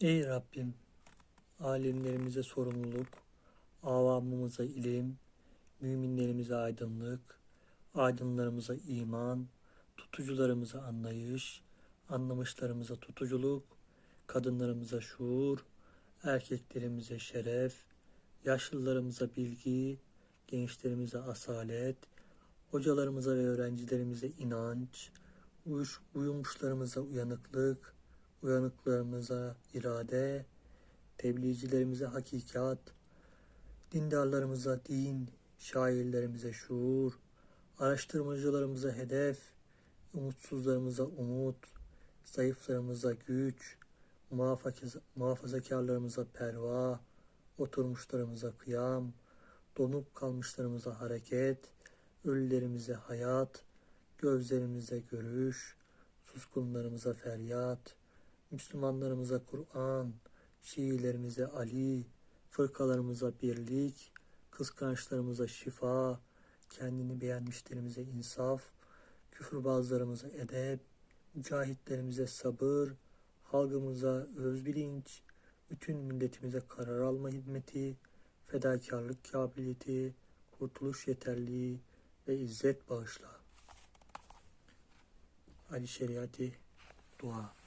Ey Rabbim, alimlerimize sorumluluk, avamımıza ilim, müminlerimize aydınlık, aydınlarımıza iman, tutucularımıza anlayış, anlamışlarımıza tutuculuk, kadınlarımıza şuur, erkeklerimize şeref, yaşlılarımıza bilgi, gençlerimize asalet, hocalarımıza ve öğrencilerimize inanç, uyuş, uyumuşlarımıza uyanıklık, uyanıklarımıza irade, tebliğcilerimize hakikat, dindarlarımıza din, şairlerimize şuur, araştırmacılarımıza hedef, umutsuzlarımıza umut, zayıflarımıza güç, muhafaza, muhafazakarlarımıza perva, oturmuşlarımıza kıyam, donup kalmışlarımıza hareket, ölülerimize hayat, gözlerimize görüş, suskunlarımıza feryat, Müslümanlarımıza Kur'an, Şiilerimize Ali, fırkalarımıza birlik, kıskançlarımıza şifa, kendini beğenmişlerimize insaf, küfürbazlarımıza edep, mücahitlerimize sabır, halkımıza öz bilinç, bütün milletimize karar alma hizmeti, fedakarlık kabiliyeti, kurtuluş yeterliği ve izzet bağışla. Ali Şeriati Dua